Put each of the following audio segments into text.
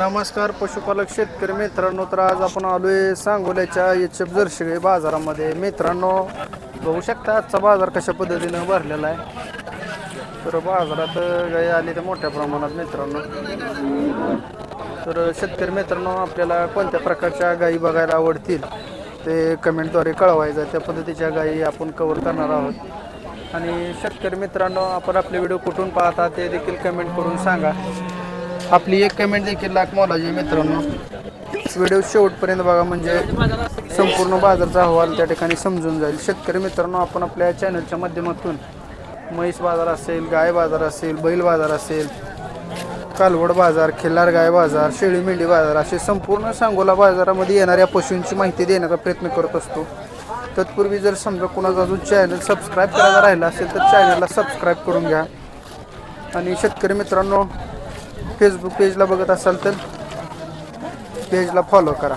नमस्कार पशुपालक शेतकरी मित्रांनो तर आज आपण आलोय सांगोल्याच्या एच एफ जर्शी बाजारामध्ये. मित्रांनो बघू शकता आजचा बाजार कशा पद्धतीनं भरलेला आहे. तर बाजारात गाई आली तर मोठ्या प्रमाणात मित्रांनो. तर शेतकरी मित्रांनो आपल्याला कोणत्या प्रकारच्या गायी बघायला आवडतील ते कमेंटद्वारे कळवायचं. त्या पद्धतीच्या गायी आपण कवर करणार आहोत. आणि शेतकरी मित्रांनो आपण आपले व्हिडिओ कुठून पाहता ते देखील कमेंट करून सांगा. आपली एक कमेंट देखील लाख मोलाची आहे मित्रांनो. व्हिडिओ शेवटपर्यंत बघा म्हणजे संपूर्ण बाजारचा अहवाल त्या ठिकाणी समजून जाईल. शेतकरी मित्रांनो आपण आपल्या चॅनलच्या माध्यमातून म्हैस बाजार असेल गाय बाजार असेल बैल बाजार असेल कालवड बाजार खिल्लार गाय बाजार शेळी मेंढी बाजार असे संपूर्ण सांगोला बाजारामध्ये येणाऱ्या पशूंची माहिती देण्याचा प्रयत्न करत असतो. तत्पूर्वी जर समजा कोणाचा अजून चॅनल सबस्क्राईब करायला राहिला असेल तर चॅनलला सबस्क्राईब करून घ्या. आणि शेतकरी मित्रांनो फेसबुक पेजला बघत असाल तर पेजला फॉलो करा.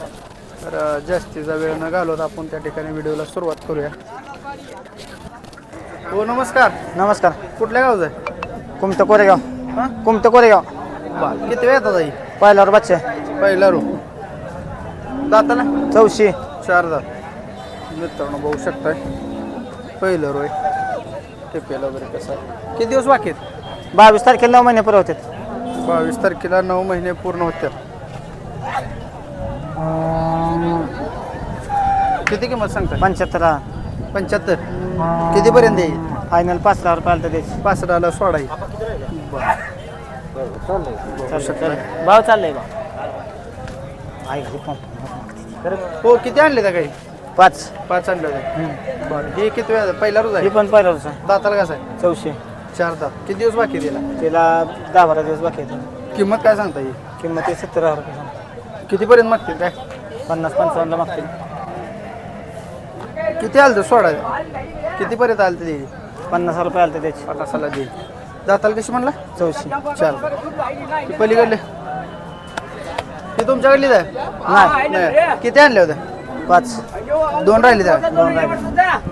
तर जास्तीचा वेळ न घालवत आपण त्या ठिकाणी व्हिडिओला सुरुवात करूया. हो नमस्कार. नमस्कार. कुठल्या गावचा आहे? कुमतं कोरेगाव. हां? कुमतं कोरेगाव. बा किती वेळ येतात आई? पहिल्यावर बच्चे पहिला रू दाताला? चौशी. चार दात. मित्रांनो बघू शकताय. पहिलं रोय टेपेला वगैरे कसं आहे. किती दिवस बाकी आहेत? बावीस तारखेला नऊ महिने पुरे होते बावीस तारखेला नऊ महिने पूर्ण होत्या. किती किंमत सांगताय? पंच्याहत्तर पंच्याहत्तर. कितीपर्यंत येईल? फायनल पाच हजार रुपयाला तर द्यायची पासष्टाला सोडा येईल. भाव चाललंय बा आई घरी पंप हो किती आणले त्या काही पाच. पाच आणले होते. बरं हे किती वेळ पहिला रोज ही आहे पण पहिला होता दाताला कसं आहे? चौशे. चार दात किती दिवस बाकी दिला तिला? दहा बारा दिवस बाकी आहेत. किंमत काय सांगता येईल? किंमत आहे सत्तर हजार रुपये सांग. कितीपर्यंत मागतील काय? पन्नास पंचावन्नला मागतील. किती आलं तर सोडा कितीपर्यंत आलं ते? देईल पन्नास हजार रुपये आले तर द्यायची पन्नासाला देईल दाताला कशी म्हणला? चौशे. चार ती पलीकडले. ती तुमच्याकडलीच आहे? नाही. किती आणल्या होत्या? पाच. दोन राहिले त्या. दोन राहिले.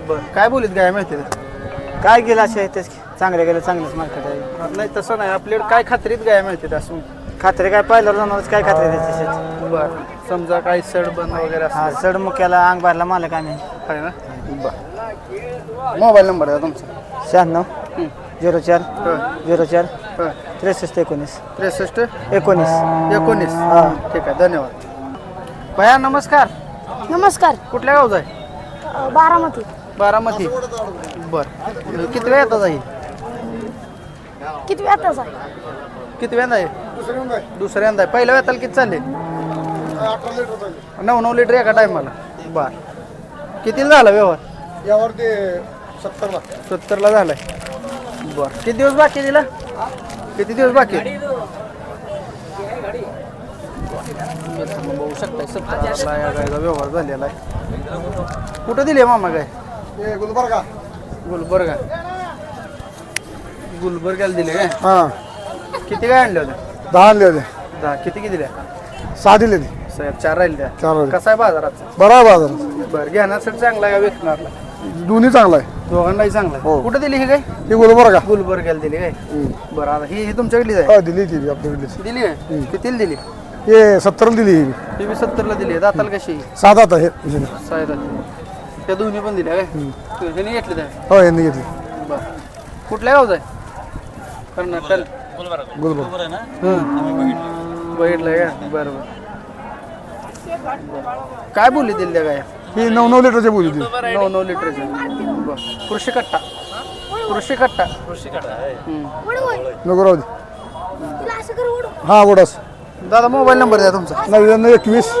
बरं. काय बोलीत? गाय माहिती आहे काय गेलं असे तेच की. चांगले गेले चांगलेच मार्केट आहे. नाही तसं नाही. आपल्याकडे काय खात्रीत गाय माहिती आहे असं? खात्री काय? पहिल्यावर जाणारच काय खात्री द्यायची शेत बरं. समजा काही सड बंद वगैरे हा असं चढ मुक्याला अंग भरला मालक आम्ही. आहे ना? बरं. मोबाईल नंबर आहे तुमचा. शहाण्णव हं. झिरो चार हं. झिरो चार हं. त्रेसष्ट एकोणीस. त्रेसष्ट? एकोणीस. एकोणीस. हा. ठीक आहे धन्यवाद. भया नमस्कार. नमस्कार. कुठल्या गावचा आहे? अ, बारामती. बारामती. बर. किती वेळ येतात आहे किती वेळातच आहे? किती वेळा आहे? दुसऱ्यांदा आहे. पहिल्या वेळाला किती चालले? नऊ नऊ लिटर एका टायमाला. बर. कितीला झाला व्यवहार? यावर ते सत्तरला. सत्तरला झालाय. बर. किती दिवस बाकी आहे तिला? किती दिवस बाकी बघू शकताय सत्तरला या गायचा व्यवहार झालेला आहे कुठं दिले मामा काय ते गुलबर्गा. गुलबर्गा. गुलबर्ग्याला दिले काय? हां. किती काय आणले होते? दहा आणले होते. दहा. किती किती दिल्या सहा दिले ते. साहेब चार राहिले त्या. चार राहिले. कसा आहे बाजाराचा बरा आहे बाजार. बरं घेण्यासाठी चांगला आहे का विकणारला? दोन्ही चांगला आहे. दोघांनाही चांगला आहे. हो. कुठं दिली ही काय? ही गुलबर्गा. गुलबर्ग्याला दिली काय. बरं आता ही ही तुमच्याकडलीच आहे? हा दिली ती आपल्याकडली दिली काय? कितीला दिली? हे सत्तरला दिली ही ती बी सत्तरला दिली दाताला कशी? सात आता हे. साहेब त्या दोन्ही पण दिल्या काय? ह्याने घेतले त्या? हो यांनी घेतली. बरं. कुठल्या गावचा आहे? कर्नाटक गुलबर्गा. हं. बघितलंय का? बरं बरं. काय बोलली दिली त्या काय ही नऊ नऊ लिटरची बोली ती नऊ नऊ लिटरचे. बरं. कृषी कट्टा. कृषी कट्टा. हं. नको राहू दे. तिला असं. कर ओढ हा गोडास दादा मोबाईल नंबर द्या तुमचा. नव्याण्णव एकवीस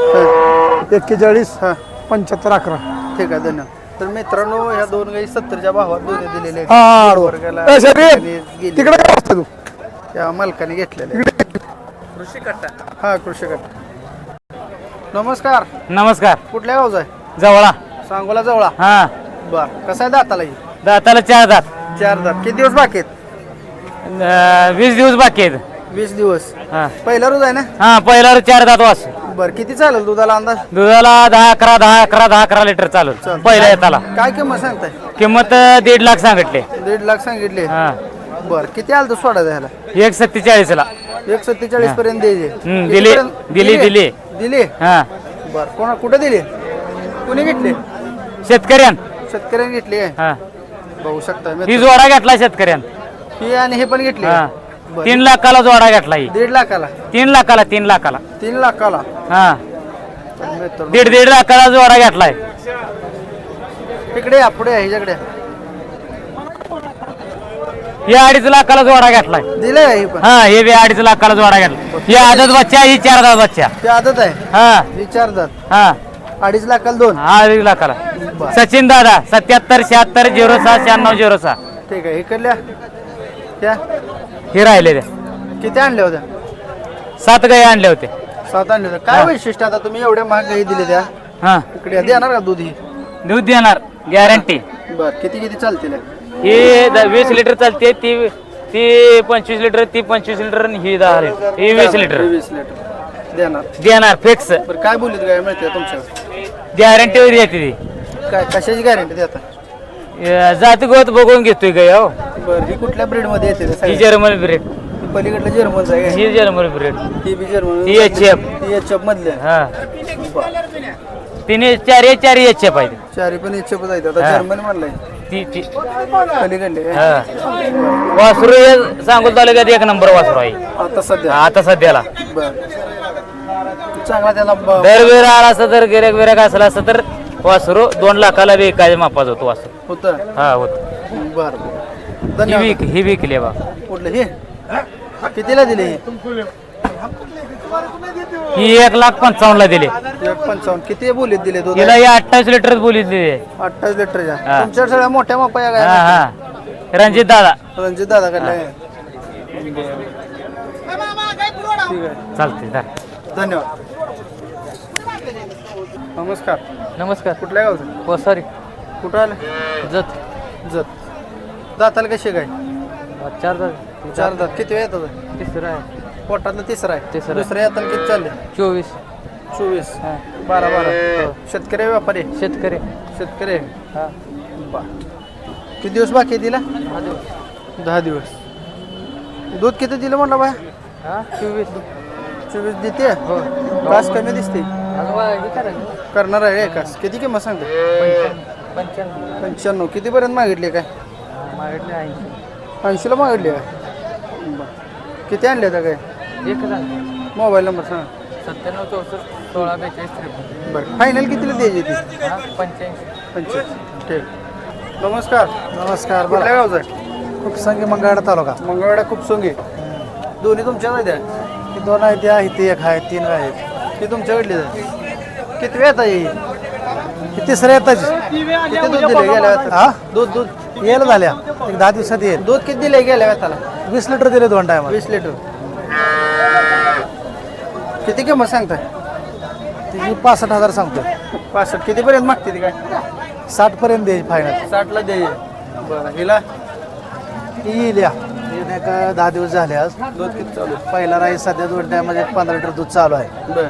एक्केचाळीस हां. पंच्याहत्तर अकरा. ठीक आहे धन्यवाद तर मित्रांनो ह्या दोन गाई सत्तरच्या भावात दोन्ही दिलेले आहेत. हा आडवा. वर्गाला ए, शरीफ, त्यांनी गेली. तिकडे काय त्या मालकाने घेतलेले आहेत. कृषी कट्टा. हा कृषी कट्टा. नमस्कार. नमस्कार. कुठल्या गावचा आहे? जवळा. सांगोला जवळा. हा. बर कसा आहे दाताला ही? दाताला चार दात. चार दात. किती दिवस बाकी आहेत? अं, वीस दिवस बाकी आहेत. वीस दिवस. हा. पहिला रोज आहे ना? हा पहिल्यावर चार दात वास. बर किती चालेल दुधाला अंदाज? दुधाला दहा अकरा दहा अकरा दहा अकरा लिटर चालू चालेल. पहिल्या येताला. काय किंमत सांगताय? किंमत अं, दीड लाख सांगितले. दीड लाख सांगितले. हा. बर किती आलं सोडायचं ह्याला एक सत्तेचाळीसला एक सत्तेचाळीस पर्यंत द्यायचे. हम्म, किती दिली, दिली, दिली. दिली. हा. बर कोणा कुठे दिली? कुणी घेतली? शेतकऱ्यान. शेतकऱ्यांनी घेतली? हा. बघू शकता ही मित्र. जोडा घेतला शेतकऱ्यान. ही आणि हे पण घेतली? हा. बर. तीन लाखाला जोडा घेतला ही. दीड लाखाला? तीन लाखाला तीन लाखाला. तीन लाखाला? हा. मित्रांनो, दीड दीड लाखाला जोडा घेतलाय इकडे या पुढे या, ह्याच्याकडे या. ही अडीच लाखाला जोडा घेतलाय. दिलंय ही पण. हा हे बी अडीच लाखाला जोडा घेतला. ही आदत बच्चा ही चार दात बच्चा. ती आदत आहे? हा. विचार जात हा. अडीच लाखाला दोन? हा अडीच लाखाला. सचिन दादा सत्याहत्तर शहात्तर झिरो सहा शहाण्णव झिरो सहा. ठीक आहे इकडल्या. त्या. हे राहिले किती आणल्या होत्या? सात गाई आणले होते सात आणल्या होत्या. काय वैशिष्ट्य आता तुम्ही एवढ्या महाग गाई दिली त्या? हा. इकडे. देणार का दूध ही? दूध देणार. गॅरंटी बर किती किती चालतील? ही द- वीस लिटर चालते ती ती पंचवीस लिटर ती पंचवीस लिटर आणि ही दहा लिटर. ही वीस लिटर. वीस लिटर. देणार. देणार फिक्स बरं काय मिळते तुमच्या गॅरंटी देते ती. काय कशाची गॅरंटी देता? अं, जाती गोत बघून घेतोय गाय हो. बरं ही कुठल्या ब्रीडमध्ये येते ते ही? जर्मन ब्रेड ही पलीकडलं जर्मनचं आहे ही जर्मन ब्रेड ही बी जर्मन ही HF. ही एच एफ मधले हा. तिने चार चार याचे पाहिजे चारी पण एच एफ आहेत. आता हा. जर्मन म्हणलंय. ती ती. पलीकडले हा. वासरू हे सांगोल तालुक्यात एक नंबर वासरू आहे. आता सध्या? आता सध्याला. बर. चांगला त्याला ब- दर वेळ आला असं तर गिरेक बिरेक असला असं तर वासरू दोन लाखाला बी एकाच्या मापाच होतो वासरू. होतं? हा होत. बर ही धन्यवाद. विक ही विकली बा. कुठलं हे? कितीला दिले? ही ही एक लाख पंचावन्नला दिली. एक पंचावन्न. किती बोलीत दिले दूध तिला ही अठ्ठावीस लिटर बोली दिली. अठ्ठावीस लिटरच्या हा. तुमच्या सगळ्या मोठ्या मापा या हा गाय हा रणजित दादा. रणजित दादा कडे ठीक आहे चालते धर. धन्यवाद. नमस्कार. नमस्कार. कुठल्या गावचं? हो सॉरी कुठं आलं? जत. जत. दाताला कशी काय चार चार दात. किती वेळ येतात? तिसरं आहे. पोटातलं तिसरा आहे. तिसरं. दुसऱ्या येताना किती चालले? चोवीस. चोवीस. बारा बारा. शेतकरी आहे, व्यापारी? शेतकरी. शेतकरी आहे. बा. किती दिवस बाकी आहे तिला? दहा दिवस. दूध किती दिलं म्हटलं बाय? हा? चोवीस. चोवीस देते? कास कमी दिसते. करणार आहे कास. किती किंमत सांगते? पंच्याण्णव. पंच्याण्णव. कितीपर्यंत मागितले काय? मागितले ऐंशी. ऐंशीला मागितले काय बरं. किती आणले आता काय? एक हजार मोबाईल नंबर सांगा. सत्त्याण्णव चौसष्ट सोळा बेचाळीस त्रेपन्न. बरं फायनल कितीला द्यायची ती? हा पंच्याऐंशी. पंचवीस ठीक. नमस्कार. नमस्कार कुठल्या गावचं? आहे खूप संगी मंगळवाडा तालुका. मंगळवाडा खूप सोंगे. दोन्ही तुमच्याच आहेत ही दोन आहेत त्या इथे एक आहे तीन आहेत. ती तुमच्याकडली आहे किती वेळ आता येईल? ही तिसऱ्या येताची. किती दूध दिले गेल्या हा? दूध दूध. येईल झाल्या. एक दहा दिवसात येईल. दूध किती दिले गेल्या वेळाला वीस लिटर दिले दोन टायमाला. वीस लिटर. किती किंमत सांगताय? तिची पासष्ट हजार सांगतो. पासष्ट. कितीपर्यंत मागते ती काय? साठ पर्यंत द्यायची फायनल साठला द्यायचे बरं हिला? येईल या. ही नाही का दहा दिवस झाले आज. दूध किती चालू आहे? पहिला राईस सध्या दोन टायमाचे पंधरा लिटर दूध चालू आहे. बरं.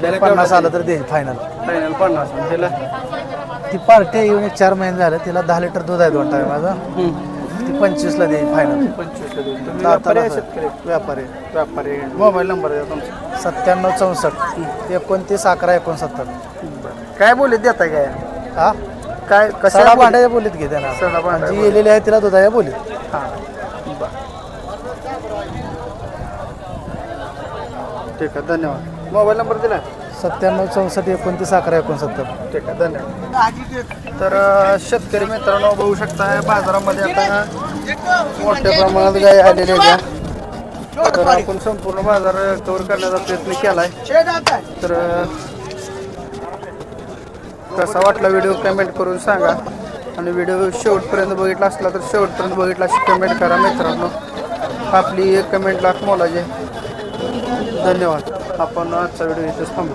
त्याला पन्नास आलं तर देईल फायनल फायनल पन्नास. हिला? ती पार्टी येऊन एक चार महिने झाले तिला दहा लिटर दूध आहे दोन टायमाचं ती पंचवीसला देईल फायनल पंचवीसला तुम्ही व्यापारी आहे शेतकरी? व्यापारी. व्यापारी. मोबाईल नंबर द्या तुमचा. सत्त्याण्णव चौसष्ट. एकोणतीस अकरा एकोणसत्तर. काय बोलत देताय काय? हा काय सडा कशा भांड्याच्या बोलीत घे त्यांना. सडा भांड्या जी गेलेली आहे तिला दुधाच्या बोलीत. हां. ठीक आहे धन्यवाद. मोबाईल नंबर दिला. सत्त्याण्णव चौसष्ट एकोणतीस अकरा एकोणसत्तर. ठीक आहे धन्यवाद. तर अ, शेतकरी मित्रांनो बघू शकता बाजारामध्ये आता मोठ्या प्रमाणात गाय आलेल्या आहेत. तर आपण संपूर्ण बाजार कव्हर करण्याचा प्रयत्न केलाय. तर अ, कसा वाटला व्हिडिओ कमेंट करून सांगा. आणि व्हिडिओ शेवटपर्यंत बघितला असला तर शेवटपर्यंत बघितला अशी कमेंट करा मित्रांनो. आपली एक कमेंट लाख मोलाचे धन्यवाद. आपण आजचा व्हिडिओ इथेच थांबू